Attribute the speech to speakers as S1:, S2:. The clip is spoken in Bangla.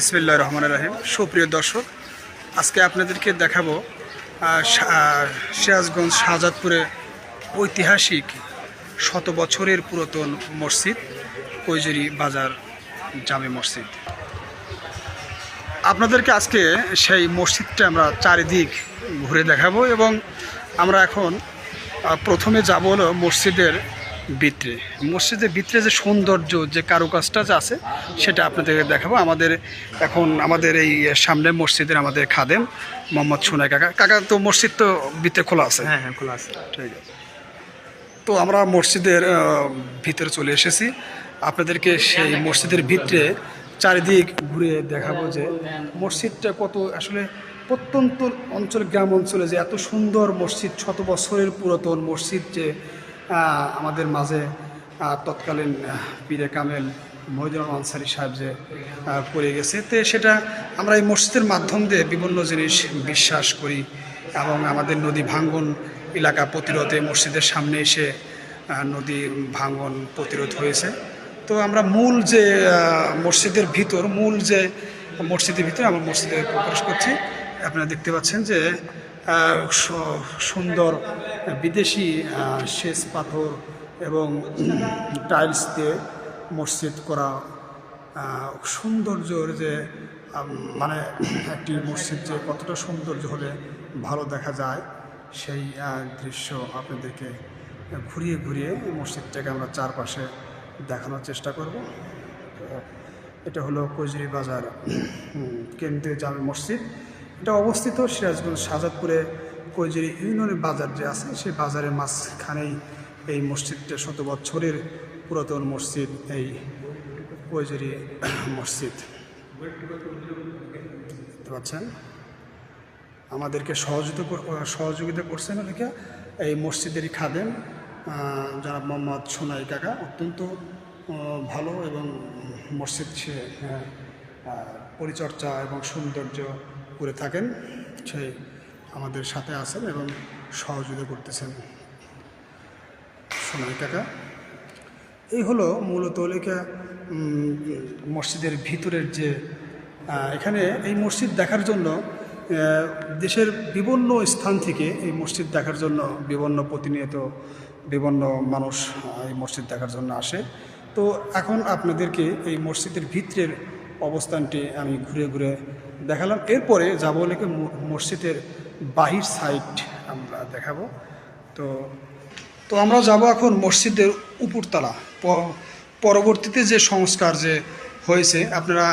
S1: বিসমিল্লা রহমান রাহিম। সুপ্রিয় দর্শক, আজকে আপনাদেরকে দেখাবো সিরাজগঞ্জ শাহজাদপুরে ঐতিহাসিক শত বছরের পুরাতন মসজিদ, কৈজুরি বাজার জামে মসজিদ। আপনাদেরকে আজকে সেই মসজিদটা আমরা চারিদিক ঘুরে দেখাবো এবং আমরা এখন প্রথমে যাব হলো মসজিদের ভিতরে মসজিদের ভিতরে যে সৌন্দর্য যে কারুকাজটা যে আছে সেটা আপনাদেরকে দেখাবো। আমাদের এখন আমাদের এই সামনে মসজিদের আমাদের খাদেম মোহাম্মদ সোনাই কাকা। কাকা তো মসজিদ তো ভিতরে খোলা আছে?
S2: হ্যাঁ হ্যাঁ খোলা আছে।
S1: ঠিক আছে। তো আমরা মসজিদের ভিতরে চলে এসেছি। আপনাদেরকে সেই মসজিদের ভিতরে চারিদিক ঘুরে দেখাবো যে মসজিদটা কত আসলে প্রত্যন্ত অঞ্চল গ্রাম অঞ্চলে যে এত সুন্দর মসজিদ শত বছরের পুরাতন মসজিদ যে আমাদের মাঝে তৎকালীন পীরে কামেল মহিদুল আনসারি সাহেব যে পড়ে গেছে। তো সেটা আমরা এই মসজিদের মাধ্যম দিয়ে বিভিন্ন জিনিস বিশ্বাস করি এবং আমাদের নদী ভাঙ্গন এলাকা প্রতিরোধে মসজিদের সামনে এসে নদী ভাঙ্গন প্রতিরোধ হয়েছে। তো আমরা মূল যে মসজিদের ভিতর, মূল যে মসজিদের ভিতর আমরা মসজিদে প্রকাশ করছি। আপনারা দেখতে পাচ্ছেন যে সুন্দর বিদেশি সেচ পাথর এবং টাইলস দিয়ে মসজিদ করা সৌন্দর্যর যে মানে একটি মসজিদ যে কতটা সৌন্দর্য হলে ভালো দেখা যায়, সেই দৃশ্য আপনাদেরকে ঘুরিয়ে ঘুরিয়ে মসজিদটাকে আমরা চারপাশে দেখানোর চেষ্টা করব। এটা হলো কজরি বাজার কেন্দ্রীয় জামে মসজিদ। এটা অবস্থিত সিরাজগঞ্জ শাহজাদপুরে কৈজরি ইউনিয়নের বাজার যে আছে, সেই বাজারের মাঝখানেই এই মসজিদটা শত বছরের পুরাতন মসজিদ, এই কৈজরি মসজিদ। দেখতে পাচ্ছেন? আমাদেরকে সহযোগিতা সহযোগিতা করছেন ওদিকে এই মসজিদেরই খাদেন জনাব মোহাম্মদ সোনাই কাকা। অত্যন্ত ভালো এবং মসজিদ সে পরিচর্যা এবং সৌন্দর্য করে থাকেন। সেই আমাদের সাথে আছেন এবং সহযোগিতা করতেছেন। সোনাই কাকা, এই হলো মূলত লেখা মসজিদের ভিতরের যে এখানে এই মসজিদ দেখার জন্য দেশের বিভিন্ন স্থান থেকে এই মসজিদ দেখার জন্য বিভিন্ন প্রতিনিয়ত বিভিন্ন মানুষ এই মসজিদ দেখার জন্য আসে। তো এখন আপনাদেরকে এই মসজিদের ভিতরের অবস্থানটি আমি ঘুরে ঘুরে দেখালাম। এরপরে যাব লেখে মসজিদের বাহির সাইড আমরা দেখাবো। তো তো আমরা যাব এখন মসজিদের উপরতলা। পরবর্তীতে যে সংস্কার যে হয়েছে, আপনারা